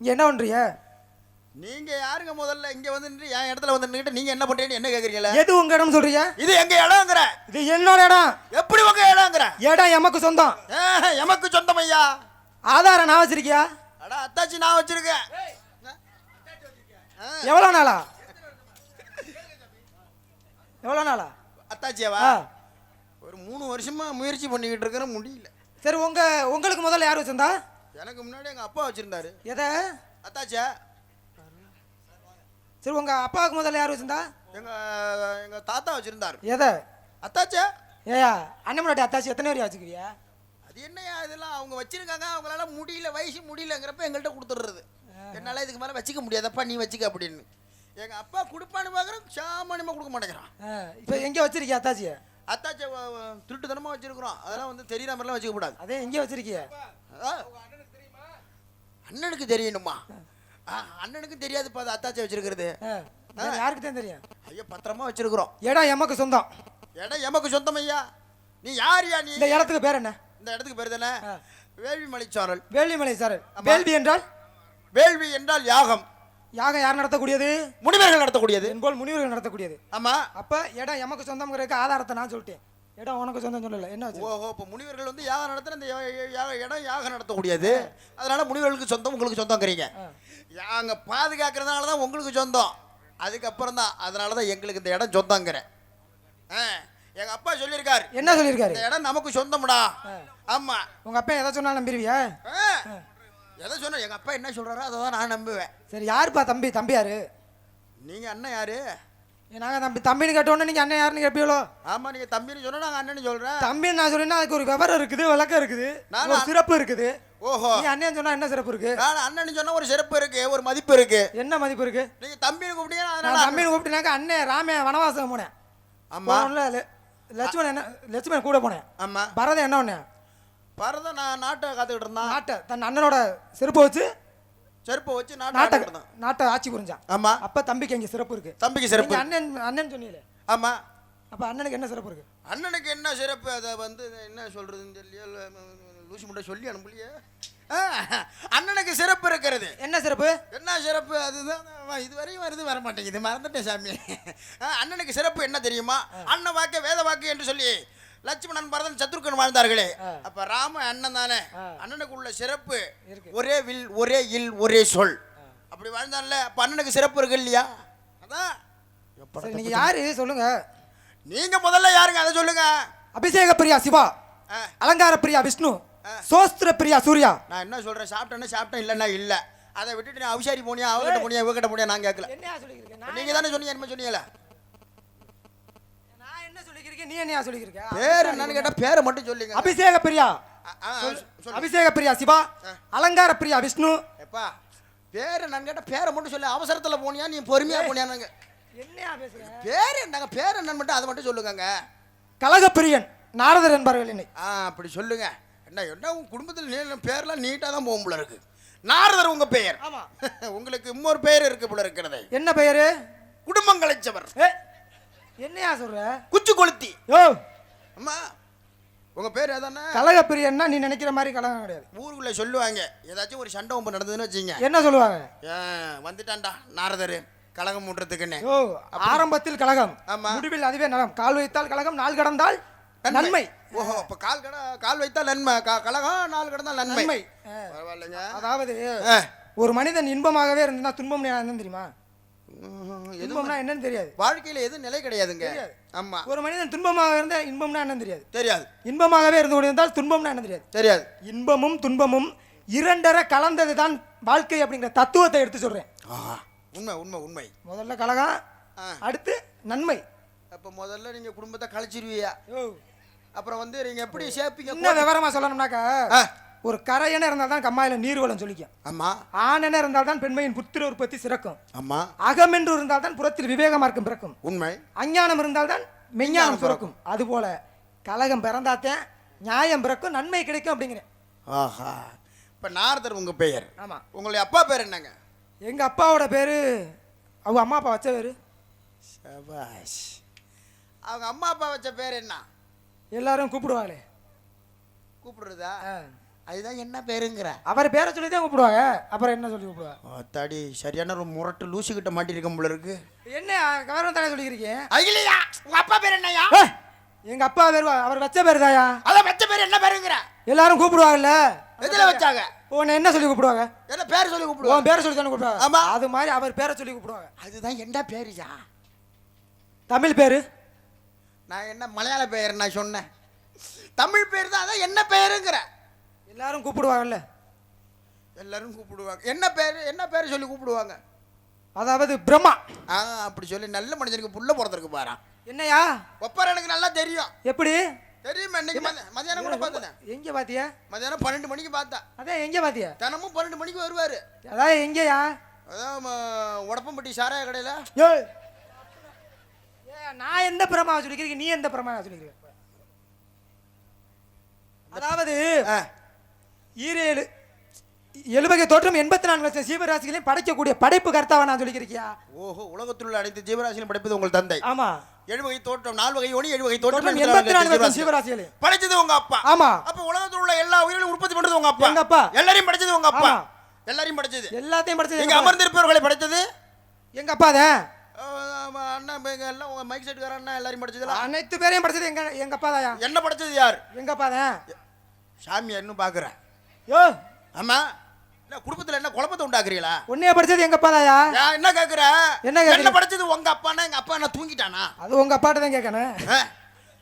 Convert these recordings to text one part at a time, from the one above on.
இங்க என்ன பண்றீங்க? நீங்க யாருங்க முதல்ல? இங்க வந்து நின்று என் இடத்துல வந்து நின்னுட்டு நீங்க என்ன பண்றீங்கன்னு என்ன கேக்குறீங்களா? எது உங்க இடம் சொல்றீங்க? இது எங்க இடம்ங்கிற. இது என்னோட இடம். எப்படி உங்க இடம்ங்கிற? இடம் எமக்கு சொந்தம். எமக்கு சொந்தம் ஐயா. ஆதாரம் நான் வச்சிருக்கியா? அடா அத்தாச்சி நான் வச்சிருக்கேன். எவ்வளவு நாளா? எவ்வளவு நாளா? அத்தாச்சியாவா. ஒரு மூணு வருஷமா முயற்சி பண்ணிக்கிட்டு இருக்கிறேன் முடியல. சரி உங்க உங்களுக்கு முதல்ல யார் வச்சிருந்தா? எனக்கு முன்னாடி எங்க அப்பா வச்சிருந்தாரு. எதை? அத்தாச்சியா சரி உங்க அப்பாவுக்கு முதல்ல யார் வச்சிருந்தா? எங்க எங்க தாத்தா வச்சிருந்தாரு. எதை? அத்தாச்சா. ஏயா அண்ணன் முன்னாடி அத்தாச்சி எத்தனை வரையும் வச்சுக்கிறியா அது என்னையா இதெல்லாம் அவங்க வச்சிருக்காங்க. அவங்களால முடியல வயசு முடியலங்கிறப்ப எங்கள்கிட்ட கொடுத்துடுறது. என்னால இதுக்கு மேல வச்சுக்க முடியாதப்பா நீ வச்சுக்க அப்படின்னு. எங்க அப்பா கொடுப்பான்னு பார்க்குறேன் சாமானியமா கொடுக்க மாட்டேங்கிறான். இப்போ எங்கே வச்சிருக்கியா அத்தாச்சியை? அத்தாச்சா திருட்டுத்தனமா வச்சிருக்கிறோம். அதெல்லாம் வந்து தெரியாம மாதிரிலாம் வச்சுக்க கூடாது. அதே எங்கே வச்சிருக்கிய. அண்ணனுக்கு தெரியணுமா? அண்ணனுக்கு தெரியாதுப்பா அது அத்தாச்சா வச்சிருக்கிறது. யாருக்கு தான் தெரியும்? ஐயா பத்திரமா வச்சிருக்கிறோம். இடம் எமக்கு சொந்தம். இடம் எமக்கு சொந்தம் ஐயா. நீ யாரியா நீ? இந்த இடத்துக்கு பேர் என்ன? இந்த இடத்துக்கு பேர் தானே? ஆ. வேள்வி மலைச்சாரல் வேள்விமலை சார் வேள்வி என்றால்? வேள்வி என்றால் யாகம். யாகம் யார் நடத்தக்கூடியது? முனிவர்கள் நடத்தக்கூடியது. என்போல் முனிவர்கள் நடத்தக்கூடியது. ஆமா. அப்ப இடம் எமக்கு சொந்தம்ங்கிறதுக்கு ஆதாரத்தை நான் சொல்லிட்டேன். இடம் உனக்கு சொந்தம் சொல்லல. என்ன ஓஹோ இப்போ முனிவர்கள் வந்து யாகம் நடத்துற யா- இடம் யாகம் நடத்தக்கூடியது. அதனால முனிவர்களுக்கு சொந்தம் உங்களுக்கு சொந்தங்கிறீங்க. யாங்க பாதுகாக்கிறதுனால தான் உங்களுக்கு சொந்தம். அதுக்கப்புறம் தான் அதனால தான் எங்களுக்கு இந்த இடம் சொந்தங்கிறேன் ஆ, எங்க அப்பா சொல்லியிருக்காரு. என்ன சொல்லியிருக்காரு? இந்த இடம் நமக்கு சொந்தம்டா. ஆமா. உங்க அப்பா எதை சொன்னாலும் நம்பிடுவியா? எதை சொன்ன எங்க அப்பா என்ன சொல்றாரோ அதை தான் நான் நம்புவேன். சரி யாருப்பா தம்பி? தம்பி யாரு? நீங்க அண்ணன் யாரு? நாங்க தம்பி. தம்பின்னு கேட்டோன்னே நீங்க அண்ணன் யாருன்னு கேட்பீங்களோ ஆமா நீங்க தம்பின்னு சொன்னா நாங்க அண்ணன்னு சொல்றேன். தம்பின்னு நான் சொல்லினா அதுக்கு ஒரு விவரம் இருக்குது விளக்கம் இருக்குது நான் ஒரு சிறப்பு இருக்குது. ஓஹோ. நீ அண்ணன் சொன்னா என்ன சிறப்பு இருக்கு? நான் அண்ணன்னு சொன்னா ஒரு சிறப்பு இருக்கு ஒரு மதிப்பு இருக்கு. என்ன மதிப்பு இருக்கு? நீங்க தம்பின்னு கூப்பிட்டீங்கன்னா நான் அதனால தம்பின்னு கூப்பிட்டுனாக்க அண்ணன் ராமே வனவாசம் போனேன். ஆமா. லட்சுமணன் என்ன லட்சுமணன் கூட போனேன். ஆமா. பரதம் என்ன ஒண்ணு பரத நான் நாட்டை காத்துக்கிட்டு இருந்தான். நாட்டை தன் அண்ணனோட செருப்பை வச்சு செருப்பை வச்சு நாட்டை நாட்டை நாட்டை ஆட்சி புரிஞ்சான். ஆமா. அப்ப தம்பிக்கு இங்க சிறப்பு இருக்கு. தம்பிக்கு சிறப்பு நீங்க அண்ணன் அண்ணன் சொன்னீங்களே. ஆமா. அப்ப அண்ணனுக்கு என்ன சிறப்பு இருக்கு? அண்ணனுக்கு என்ன சிறப்பு? அதை வந்து என்ன சொல்றதுன்னு தெரியல லூசி முட்டை சொல்லி அனுப்பலையே. அண்ணனுக்கு சிறப்பு இருக்கிறது. என்ன சிறப்பு? என்ன சிறப்பு? அதுதான். இதுவரையும் வருது வர மாட்டேங்குது மறந்துட்டேன் சாமி. அண்ணனுக்கு சிறப்பு என்ன தெரியுமா? அண்ணன் வாக்கு வேத வாக்கு என்று சொல்லி லட்சுமணன் பரதன் சத்ருக்கன் வாழ்ந்தார்களே. அப்ப ராம அண்ணன் தானே? அண்ணனுக்கு உள்ள சிறப்பு. ஒரே வில் ஒரே இல் ஒரே சொல். அப்படி வாழ்ந்தான்ல அப்ப அண்ணனுக்கு சிறப்பு இருக்கு இல்லையா? அதான். நீங்க யாரு? சொல்லுங்க. நீங்க முதல்ல யாருங்க? அதை சொல்லுங்க. அபிஷேக பிரியா சிவா அலங்கார பிரியா விஷ்ணு சோஸ்திர பிரியா சூர்யா. நான் என்ன சொல்றேன்? சாப்பிட்டேன்னா சாப்பிட்டேன் இல்லைன்னா இல்ல. அதை விட்டுட்டு நான் அவிசாரி போனியா அவகிட்ட போனியா இவகிட்ட போனியா நான் கேட்கல. நீங்க தானே சொன்னீங்க என்ன சொன்னீங்களா நீ என்னையா சொல்லிக்கிறீங்க பேர் என்னன்னு கேட்டா பேரை மட்டும் சொல்லுங்க அபிஷேக பிரியா. அபிஷேக பிரியா சிவா. அலங்கார பிரியா விஷ்ணு. எப்பா பேர் என்னன்னு கேட்டா பேரை மட்டும் சொல்லு. அவசரத்துல போனியா நீ பொறுமையா போனியானுங்க. என்னையா பேசுறேன் பேர் என்னங்க பேர் என்னன்னு மட்டும் அதை மட்டும் சொல்லுங்கங்க. கலகப்பிரியன் நாரதர் என்பார்கள் என்னை. ஆ அப்படி சொல்லுங்க. என்ன என்ன உங்க குடும்பத்தில் பேர்லாம் நீட்டாக தான் போகும் போல இருக்கு. நாரதர் உங்க பெயர். உங்களுக்கு இன்னொரு பெயர் இருக்கு போல இருக்கிறது. என்ன பெயரு? ஏ என்னையா சொல்ற? குச்சி கொளுத்தி. யோ! அம்மா உங்க பேர் எதானே கலகப்பிரியன்னா நீ நினைக்கிற மாதிரி கலகம் கிடையாது. ஊருக்குள்ள சொல்லுவாங்க. ஏதாச்சும் ஒரு சண்டை ஒன்று நடந்ததுன்னு வச்சுங்க. என்ன சொல்லுவாங்க? வந்துட்டான்டா நாரதர். கலகம் மூட்டுறதுக்குன்னு. யோ ஆரம்பத்தில் கலகம். ஆமா. முடிவில் அதுவே நலம். கால் வைத்தால் கலகம் நாள் கடந்தால் நன்மை. ஓஹோ அப்ப கால் கட கால் வைத்தா நன்மை. க- கலகம் நாலு கடந்தா நன்மை. பரவாயில்லைங்க. அதாவது. ஒரு மனிதன் இன்பமாகவே இருந்தா துன்பம் என்னன்னு தெரியுமா? துன்பம்னா என்னன்னு தெரியாது. வாழ்க்கையில எதுவும் நிலை கிடையாதுங்க. தெரியாது. ஆமா. ஒரு மனிதன் துன்பமாக இருந்தா இன்பம்னா என்னன்னு தெரியாது. தெரியாது. இன்பமாகவே இருந்து கொண்டிருந்தால் துன்பம்னா என்ன தெரியாது. தெரியாது. இன்பமும் துன்பமும் இரண்டரை கலந்தது தான் வாழ்க்கை அப்படிங்கிற தத்துவத்தை எடுத்து சொல்றேன். ஆஹா உண்மை உண்மை உண்மை. முதல்ல கலகம். அடுத்து நன்மை. அப்ப முதல்ல நீங்க குடும்பத்தை கழிச்சிருவியா? அப்புறம் வந்து நீங்க எப்படி சேர்ப்பீங்க இன்னும் விவரமா சொல்லணும்னாக்கா. ஒரு கரையென இருந்தால் தான் கம்மாயில நீர்வளம் சொல்லிக்கும் ஆமா. ஆணென இருந்தால் தான் பெண்மையின் புத்திர உற்பத்தி சிறக்கும். ஆமா. அகம் என்று இருந்தால் தான் புறத்தில் விவேக மார்க்கம் பிறக்கும். உண்மை. அஞ்ஞானம் இருந்தால் தான் மெஞ்ஞானம் பிறக்கும். அதுபோல கலகம் பிறந்தாத்தேன் நியாயம் பிறக்கும் நன்மை கிடைக்கும் அப்படிங்கிறேன். ஆஹா. இப்ப நாரதர் உங்க பெயர். ஆமா. உங்களுடைய அப்பா பேர் என்னங்க? எங்க அப்பாவோட பேரு அவங்க அம்மா அப்பா வச்ச பேரு. சபாஷ். அவங்க அம்மா அப்பா வச்ச பேர் என்ன? எல்லாரும் கூப்பிடுவாங்களே. கூப்பிடுறதா? ஆ. அதுதான் என்ன பேருங்கிற. அவர் பேரை சொல்லி தான் கூப்பிடுவாங்க. அப்புறம் என்ன சொல்லி கூப்பிடுவாங்க? தாடி சரியான ஒரு முரட்டு லூசு கிட்ட மாட்டிருக்க போல இருக்கு. என்ன கவர்மெண்ட் தலை சொல்லிக்கிறீங்க அகிலையா உங்க அப்பா பேர் என்னய்யா? ஏய், எங்க அப்பா பேர் அவர் வச்ச பேர் தாயா? அதான் வச்ச பேர் என்ன பேருங்கிற? எல்லாரும் கூப்பிடுவாங்கல்ல? எதுல வச்சாங்க? உன்னை என்ன சொல்லி கூப்பிடுவாங்க? என்ன பேர் சொல்லி கூப்பிடுவோம் உன் பேரை சொல்லி தானே கூப்பிடுவாங்க. ஆமா. அது மாதிரி அவர் பேரை சொல்லி கூப்பிடுவாங்க. அதுதான் என்ன பேருயா தமிழ் பேரு? நான் என்ன மலையாள பெயர் நான் சொன்னேன். தமிழ் பேர் தான் அதான் என்ன பேருங்கிற? எல்லாரும் கூப்பிடுவாங்கல்ல? எல்லாரும் கூப்பிடுவாங்க. என்ன பேர் என்ன பேர் சொல்லி கூப்பிடுவாங்க? அதாவது பிரம்மா. ஆ அப்படி சொல்லி நல்ல மனுஷனுக்கு புள்ள பிறந்திருக்கு பாரா. என்னையா? ஒப்பார் எனக்கு நல்லா தெரியும். எப்படி? தெரியுமா இன்னைக்கு? மதி- மதியானம் கூட பார்த்தேன்? எங்க பாத்தியா? மதியானம் பன்னெண்டு மணிக்கு பார்த்தேன் அதான் எங்க பாத்தியா? தினமும் பன்னெண்டு மணிக்கு வருவார். அதான் எங்கயா? அதான் உடப்பம்பட்டி சாராய கடையில். நான் எந்த பிரமாவை சொல்லிக்கிறீங்க நீ எந்த பிரமாவை சொல்லிக்கிறீங்க அதாவது ஈரேழு எழுவகை தோற்றம் எண்பத்தி நான்கு லட்சம் சீவராசிகளையும் படைக்கக்கூடிய படைப்பு கர்த்தாவை நான் சொல்லிக்கிறீங்க ஓஹோ உலகத்தில் உள்ள அனைத்து ஜீவராசியும் படைப்பது உங்கள் தந்தை. ஆமா. ஏழு வகை தோற்றம் நாலு வகை ஒளி ஏழு வகை தோற்றம் எண்பத்தி நான்கு லட்சம் ஜீவராசி. சீவராசிகளையும் படைச்சது உங்க அப்பா. ஆமா. அப்ப உலகத்தில் உள்ள எல்லா உயிரிலும் உற்பத்தி பண்றது உங்க அப்பா. எங்க அப்பா. எல்லாரையும் படைச்சது உங்க அப்பா. எல்லாரையும் படைச்சது. எல்லாத்தையும் படிச்சது எங்க. அமர்ந்திருப்பவர்களை படைச்சது எங்க அப்பா தான் அண்ணா எல்லாம் உங்க மைக் செட்டுக்கார அண்ணா எல்லாரையும் படைச்சதுல அனைத்து பேரையும் படிச்சது எங்க எங்க அப்பா தாயா என்ன படைச்சது யார்? எங்க அப்பா தான்? சாமியார் இன்னும் பாக்குறேன். யோ! ஆமா. இல்ல குடும்பத்துல என்ன குழப்பத்தை உண்டாக்குறீங்களா? உன்னைய படிச்சது எங்க அப்பா தாயா என்ன கேக்குற? என்ன? என்ன படைச்சது உங்க அப்பானா எங்க அப்பா என்ன தூங்கிட்டானா? அது உங்க அப்பாட்ட தான் கேட்கணும்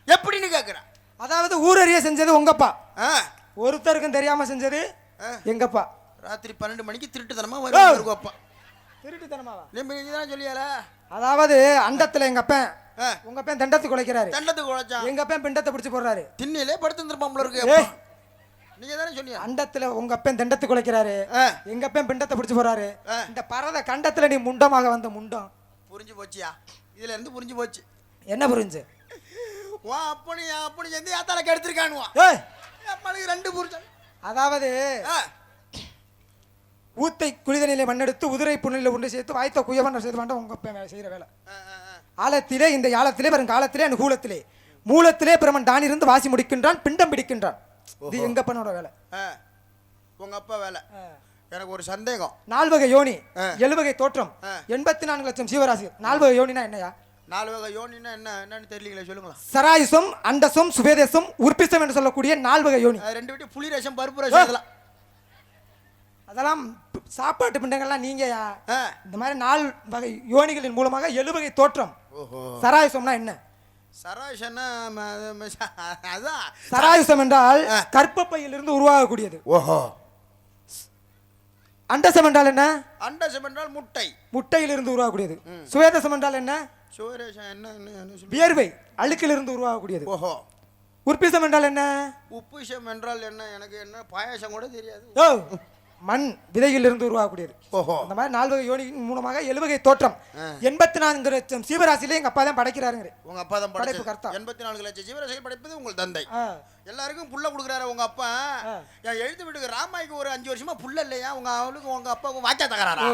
எப்படின்னு கேக்குற? அதாவது ஊரறிய செஞ்சது உங்க அப்பா. ஒருத்தருக்கும் தெரியாம செஞ்சது. எங்கப்பா ராத்திரி பன்னெண்டு மணிக்கு திருட்டுத்தனமா உங்க அப்பா. திருட்டுத்தனமாவா? தான் சொல்லியால? அதாவது அண்டத்துல எங்க அப்பன் உங்க அப்பன் தண்டத்துக்கு உழைக்கிறாரு. தண்டத்துக்கு உழைச்சான் எங்க அப்பன் பிண்டத்தை பிடிச்சு போடுறாரு. திண்ணிலே படுத்துருப்பான் இருக்கு ஏய். அப்பா. நீங்க தானே சொன்னீங்க. அண்டத்துல உங்க அப்பன் தண்டத்துக்கு உழைக்கிறாரு அஹ், எங்க அப்பன் பிண்டத்தை பிடிச்சு போறாரு. இந்த பரத கண்டத்துல நீ முண்டமாக வந்த முண்டம். புரிஞ்சு போச்சியா? இதுல இருந்து புரிஞ்சு போச்சு. என்ன புரிஞ்சு? வா அப்பனி அப்பனி எந்த யாத்தால கெடுத்திருக்கானுவா அப்பனுக்கு ரெண்டு புரிஞ்சு அதாவது ஊத்தை குளிதனிலே மண்ணெடுத்து உதிரை புண்ணில உண்டு சேர்த்து வாய்த்த குயவன் செய்து வேண்டாம் உங்க செய்யற வேலை. ஆழத்திலே இந்த யாழத்திலே வரும் காலத்திலே அனுகூலத்திலே மூலத்திலே பிரமன் தான் இருந்து வாசி முடிக்கின்றான் பிண்டம் பிடிக்கின்றான். இது எங்க அப்பனோட வேலை? உங்க அப்பா வேலை. எனக்கு ஒரு சந்தேகம். நால்வகை யோனி ஆ. எழுவகை தோற்றம். எண்பத்தி நான்கு லட்சம் ஜீவராசி நால்வகை யோனினா என்னையா நாலு வகை யோனின்னா என்ன என்னன்னு தெரியலீங்களே சொல்லுங்களா சராயுசம் அண்டசம் சுவேதசம் உற்பிசம் என்று சொல்லக்கூடிய நால்வகை யோனி. அது ரெண்டு விட்டு புளி ரசம் பருப்பு ரசம் இதெல்லாம். அதெல்லாம் சாப்பாட்டு பிண்டங்கள்லாம் நீங்கயா. இந்த மாதிரி நால் வகை யோனிகளின் மூலமாக எழுவகை தோற்றம். சராயுசம்னா என்ன? சராயுசம் என்றால் கற்பப்பையிலிருந்து உருவாகக்கூடியது. ஓஹோ. அண்டசம் என்றால் என்ன? அண்டசம் என்றால் முட்டை. முட்டையிலிருந்து உருவாகக்கூடியது. சுவேதசம் என்றால் என்ன? வியர்வை அழுக்கிலிருந்து உருவாகக்கூடியது. ஓஹோ. உற்பிசம் என்றால் என்ன? உப்புஷம் என்றால் என்ன? எனக்கு என்ன? பாயாசம் கூட தெரியாது. ஓ. மண் விதையிலிருந்து உருவாகக்கூடியது. ஓஹோ. அந்த மாதிரி நால்வகை யோனியின் மூலமாக எழுவகை தோற்றம். எண்பத்தி நான்கு லட்சம் சீவராசியிலே எங்க அப்பா தான் படைக்கிறாருங்க உங்க அப்பா தான் படைப்பு கர்த்தா. எண்பத்தி நான்கு லட்சம் ஜீவராசிகள் படைப்பது உங்கள் தந்தை. எல்லாருக்கும் புள்ள கொடுக்குறாரு உங்க அப்பா. என் எழுத்து வீட்டுக்கு ராமாய்க்கு ஒரு அஞ்சு வருஷமா புள்ள இல்லையா? உங்க அவளுக்கு உங்க அப்பாவுக்கு வாய்ச்சா தகராறா.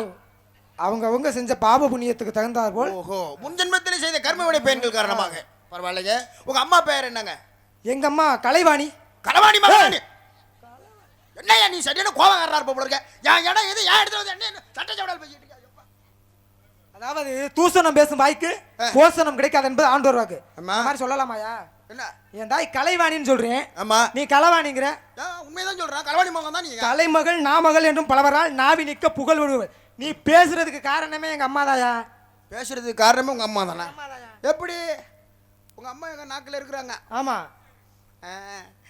அவங்க அவங்க செஞ்ச பாப புண்ணியத்துக்கு தகுந்தார் போல். ஓஹோ. முன்ஜென்மத்திலே செய்த கர்மவினை பயன்கள் காரணமாக. பரவாயில்லைங்க. உங்க அம்மா பேர் என்னங்க? எங்க அம்மா கலைவாணி. களவாணி மகாராணி. என்னய்யா நீ சரியான இருப்ப போல இருக்க? என் இடம் எது? என் இடத்துல வந்து என்ன சட்ட சவடால் பேசிட்டு. அதாவது தூசணம் பேசும் வாய்க்கு போசனம் கிடைக்காது என்பது ஆண்டோர் வாக்கு மாதிரி சொல்லலாமாயா என்ன? என் தாய் கலைவாணின்னு சொல்றேன். ஆமா. நீ களவாணிங்கிற ஏன் உண்மைதான் சொல்றேன். களவாணி மகன் தான் நீங்க. கலைமகள் நாமகள் என்றும் பலவரால் நாவி நிற்க புகழ் விடுவர் நீ பேசுறதுக்கு காரணமே எங்க அம்மா தாயா பேசுறதுக்கு காரணமே உங்க அம்மா தானே? எப்படி? உங்க அம்மா எங்க நாக்குல இருக்கிறாங்க. ஆமா.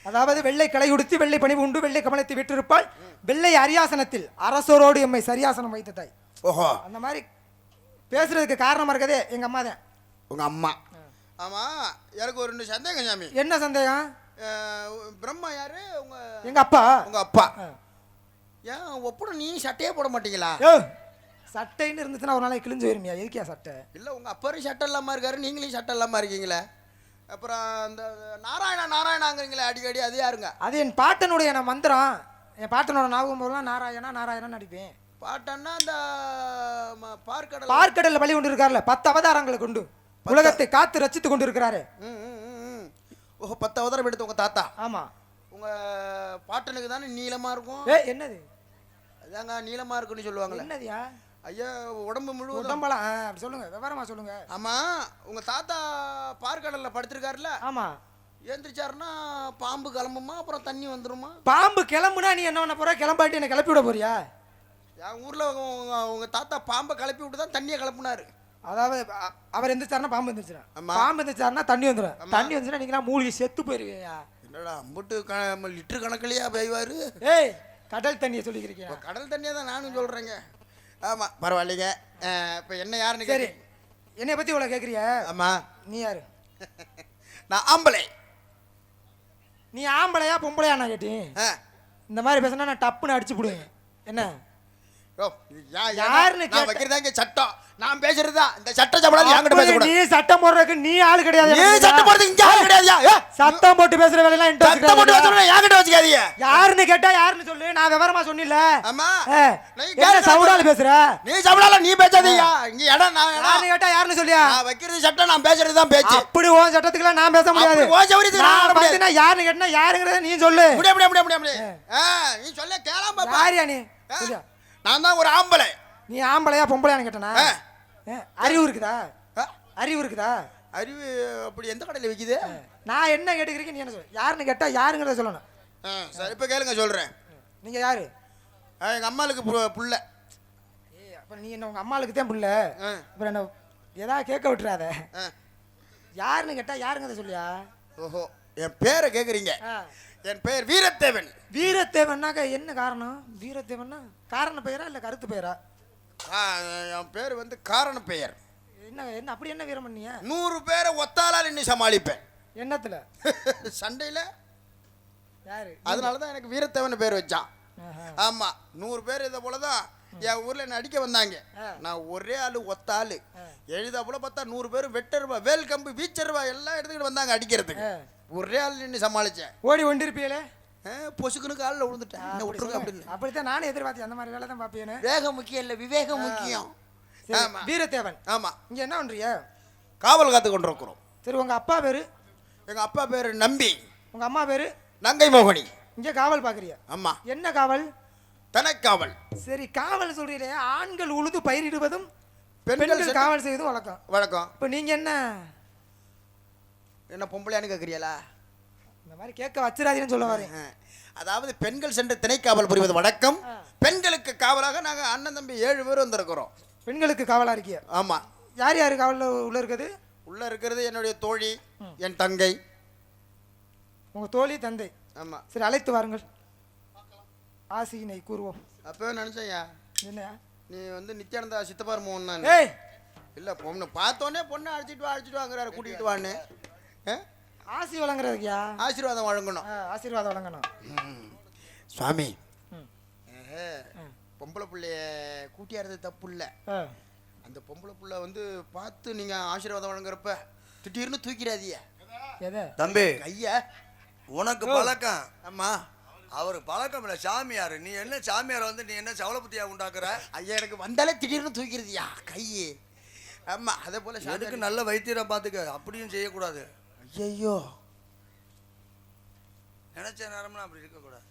அதாவது வெள்ளை களை உடுத்தி வெள்ளை பணிவு உண்டு வெள்ளை கமலத்தை விட்டிருப்பாள். வெள்ளை அரியாசனத்தில் அரசரோடு எம்மை சரியாசனம் வைத்த தாய் ஓஹோ. அந்த மாதிரி பேசுறதுக்கு காரணமா இருக்கதே எங்க அம்மா தான். உங்க அம்மா. ஆமா எனக்கு ஒரு ரெண்டு சந்தேகம் சாமி? என்ன சந்தேகம்? பிரம்மா யாரு? உங்க எங்க அப்பா. உங்க அப்பா. ஏன் ஒப்புட நீ சட்டையே போட மாட்டீங்களா? சட்டைன்னு இருந்துச்சுன்னா ஒரு நாளைக்கு கிழிஞ்சு வருமியா எதுக்கியா சட்டை? இல்ல உங்க அப்பாரும் சட்டை இல்லாம இருக்காரு நீங்களும் சட்டை இல்லாம இருக்கீங்களே. அப்புறம் அந்த நாராயணா நாராயணாங்கிறீங்களே அடிக்கடி அது யாருங்க? அது என் பாட்டனுடைய நான் மந்திரம். என் பாட்டனோட ஞாபகம் போதெல்லாம் நாராயணா நாராயணன் நடிப்பேன். பாட்டன்னா அந்த பார்க்கடல். பார்க்கடல்ல வழி கொண்டு இருக்கார்ல பத்து அவதாரங்களை கொண்டு. உலகத்தை காத்து ரச்சித்து கொண்டு இருக்கிறாரு. ஓஹோ பத்து அவதாரம் எடுத்து உங்க தாத்தா? ஆமா. உங்க உங்க பாட்டனுக்கு தானே நீளமா இருக்கும்? ஏ என்னது? அதாங்க நீளமா இருக்குன்னு சொல்லுவாங்களே. என்னதுயா? ஐயா உடம்பு முழுவதும். உடம்பலாம் அப்படி சொல்லுங்க. விவரமா சொல்லுங்க. ஆமா உங்க தாத்தா பார்க்கடல்ல படுத்திருக்காருல்ல? ஆமா. ஏந்திரிச்சாருன்னா பாம்பு கிளம்புமா அப்புறம் தண்ணி வந்துருமா? பாம்பு கிளம்புனா நீ என்ன பண்ண போற? கிளம்பாட்டி என்ன கிளப்பி விட போறியா? என் ஊர்ல உங்க தாத்தா பாம்பை கிளப்பி விட்டு தான் தண்ணியை கிளப்புனாரு. அதாவது அவர் எந்திரிச்சாருன்னா பாம்பு எந்திரிச்சிடும். பாம்பு எந்திரிச்சாருன்னா தண்ணி வந்துடும் தண்ணி வந்துச்சுன்னா நீங்க மூழ்கி செத்து போயிருவீங்க என்னடா அம்புட்டு க லிட்டர் கணக்குலையா பெய்வாரு ஏய் கடல் தண்ணியை சொல்லிக்கிறீங்க. கடல் தண்ணியை தான் நானும் சொல்கிறேங்க ஆமாம் பரவாயில்லைங்க. இப்போ என்ன யாருன்னு சரி. கேட்கு என்னைய பத்தி இவ்வளவு கேக்குறிய? ஆமாம் நீ யாரு? நான் ஆம்பளை. நீ ஆம்பளையா பொம்பளையா நான் கேட்டேன். ஆ. இந்த மாதிரி பேசினா நான் டப்புன்னு அடிச்சு போடுவேன். என்ன? சட்டம்? நான் பேசுறது? இந்த சட்ட சம்பளம் என்கிட்ட பேசக்கூடாது. நீ சட்டம் போடுறதுக்கு நீ ஆளு கிடையாது. நீ சட்டம் போடுறது இங்க ஆள் கிடையாதுயா? ஏ, சத்தம் போட்டு பேசுற வேலையெல்லாம் என்கிட்ட சட்டம் போட்டு. வச்சுக்கணும் என்கிட்ட வச்சுக்காதீங்க. யாருன்னு கேட்டா யாருன்னு சொல்லு. நான் விவரமா சொன்னில ஆமா. நீ சவுடால பேசுற? நீ சம்பளம் நீ பேசாதீங்க. இங்க இடம் நான் யாருன்னு கேட்டா யாருன்னு சொல்லியா? நான் வைக்கிறது சட்டம் நான் பேசுறது தான் பேச்சு. அப்படி உன் சட்டத்துக்குலாம் நான் பேச முடியாது. உன் சௌகரியத்துக்கு நான். பார்த்தீங்கன்னா யாருன்னு கேட்டா யாருங்கிறத நீ சொல்லு. முடிய முடிய முடிய ஆ நீ சொல்ல கேளாம பாப்பா. யாரியா நீ? நான் தான் ஒரு ஆம்பளை. நீ ஆம்பளையா பொம்பளையான்னு கேட்டனா? அறிவு இருக்குதா? அறிவு இருக்குதா? அறிவு அப்படி எந்த கடையில் விற்கிது நான் என்ன கேட்டுக்கிறீங்க நீ என்ன சொல்லு யாருன்னு கேட்டா யாருங்கிறத சொல்லணும். சரி இப்போ கேளுங்க சொல்கிறேன் நீங்க யாரு? எங்கள் அம்மாளுக்கு புள்ள. ஏய் அப்ப நீ என்ன உங்க அம்மாளுக்கு தான் புள்ள? அப்புறம் என்ன ஏதாவது கேட்க விட்டுறாத. யாருன்னு கேட்டா யாருங்கிறத சொல்லியா? ஓஹோ என் பேரை கேட்குறீங்க. என் பெயர் வீரத்தேவன். வீரத்தேவன்னாக்க என்ன காரணம்? வீரத்தேவன்னா காரண பெயரா இல்ல கருத்து பெயரா? என் பேர் வந்து காரண பெயர். என்ன என்ன அப்படி என்ன வீரம் பண்ணீங்க? நூறு பேரை ஒத்தாளால் இன்னி சமாளிப்பேன். எண்ணத்துல சண்டையில். யாரு? அதனால தான் எனக்கு வீரத்தேவன் பேர் வச்சான். ஆமாம் நூறு பேர் இதை போல தான் என் ஊரில் என்ன அடிக்க வந்தாங்க. நான் ஒரே ஆள் ஒத்த ஆள். எழுதா போல பார்த்தா நூறு பேர் வெட்டருவா வேல் கம்பு வீச்சருவா எல்லாம் எடுத்துக்கிட்டு வந்தாங்க அடிக்கிறதுக்கு. ஒரே ஆள் நின்று சமாளித்தேன் ஓடி ஒண்டிருப்பீங்களே பொசுக்குன்னு காலில் விழுந்துட்டேன் விட்டுருங்க அப்படின்னு. அப்படித்தான் நானும் எதிர்பார்த்தேன். அந்த மாதிரி வேலை தான் பாப்பேன்னு வேகம் முக்கியம் இல்லை விவேகம் முக்கியம். வீரத்தேவன். ஆமா. இங்க என்ன பண்றிய காவல் காத்து கொண்டிருக்கிறோம். சரி உங்க அப்பா பேரு? எங்க அப்பா பேர் நம்பி. உங்க அம்மா பேரு? நங்கை மோகனி. இங்க காவல் பாக்குறிய ஆமா. என்ன காவல்? தனக்காவல் சரி காவல் சொல்றீங்களே. ஆண்கள் உழுது பயிரிடுவதும் பெண்கள் காவல் செய்வதும் வழக்கம். வணக்கம் இப்போ நீங்க என்ன? என்ன பொம்பளையான்னு கேட்குறீங்களா இந்த மாதிரி கேட்க வச்சிடாதீங்கன்னு சொல்ல வரேன். அதாவது பெண்கள் சென்று திணைக்காவல் புரிவது வழக்கம். பெண்களுக்கு காவலாக நாங்கள் அண்ணன் தம்பி ஏழு பேர் வந்திருக்கிறோம். பெண்களுக்கு காவலா இருக்கிய? ஆமா. யார் யார் காவல்ல உள்ள இருக்குது? உள்ள இருக்கிறது என்னுடைய தோழி என் தங்கை. உங்க தோழி தந்தை. ஆமா. சரி அழைத்து வாருங்கள். ஆசியினை கூறுவோம். அப்பவே நினைச்சேன்யா. என்ன? நீ வந்து நித்யானந்தா சித்தப்பார் மோகன் ஏய்! இல்ல பொண்ணு. பார்த்தோன்னே பொண்ணை அழைச்சிட்டு வா அழைச்சிட்டு வாங்குறாரு கூட்டிகிட்டு வான்னு? ஆசி வழங்குறதுக்கியா? ஆசீர்வாதம் வழங்கணும். ஆசீர்வாதம் வழங்கணும். ம். சுவாமி. பொம்பளை பிள்ளைய கூட்டியாடுறது தப்பு இல்லை. அந்த பொம்பளை புள்ள வந்து பார்த்து நீங்க ஆசீர்வாதம் வழங்குறப்ப திடீர்னு எதை? தம்பி. கைய. உனக்கு பழக்கம். ஆமா அவர் பழக்கம் இல்ல சாமியார். நீ என்ன சாமியார் வந்து நீ என்ன சவளபுத்தியா உண்டாக்குற? ஐயா எனக்கு வந்தாலே திடீர்னு தூக்கிடுதியா கையே. ஆமா அதே போல எதுக்கு நல்ல வைத்தியரை பார்த்துக்க? அப்படியும் செய்யக்கூடாது. ஐயோ நினைச்ச நேரம்னா அப்படி இருக்கக்கூடாது.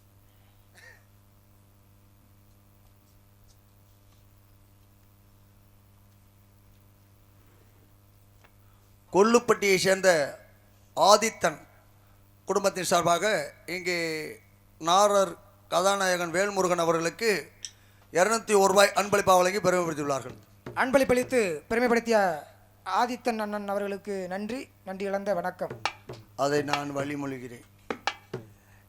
கொல்லுப்பட்டியை சேர்ந்த ஆதித்தன் குடும்பத்தின் சார்பாக இங்கே நாரர் கதாநாயகன் வேல்முருகன் அவர்களுக்கு இரநூத்தி ஒரு ரூபாய் அன்பளிப்பாக வழங்கி பெருமைப்படுத்தியுள்ளார்கள். அன்பளிப்பளித்து பெருமைப்படுத்திய ஆதித்தன் அண்ணன் அவர்களுக்கு நன்றி நன்றி இழந்த வணக்கம். அதை நான் வழிமொழிகிறேன்.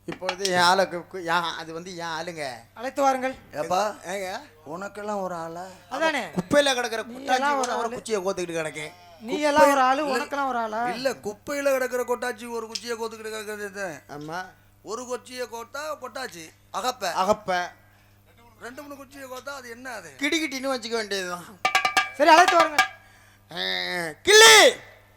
இப்பொழுது என் ஆளுக்கு என் அது வந்து என் ஆளுங்க. அழைத்து வாருங்கள். ஏப்பா ஏங்க? உனக்கெல்லாம் ஒரு ஆளா? அதானே? குப்பையில கிடக்கிற குட்டாச்சி ஒரு ஆளு. குச்சியை கோத்துக்கிட்டு கிடக்கேன். நீ எல்லாம் ஒரு ஆளு உனக்கெல்லாம் ஒரு ஆளா? இல்ல குப்பையில கிடக்கிற கொட்டாச்சி ஒரு குச்சியை கோத்துக்கிட்டு கிடக்கிறது. ஆமா. ஒரு குச்சியை கோத்தா கொட்டாச்சி அகப்ப. அகப்ப. ரெண்டு மூணு குச்சியை கோத்தா அது என்ன அது? கிடிக்கிட்டின்னு வச்சுக்க வேண்டியதுதான். சரி அழைத்து வாருங்கள். கிளி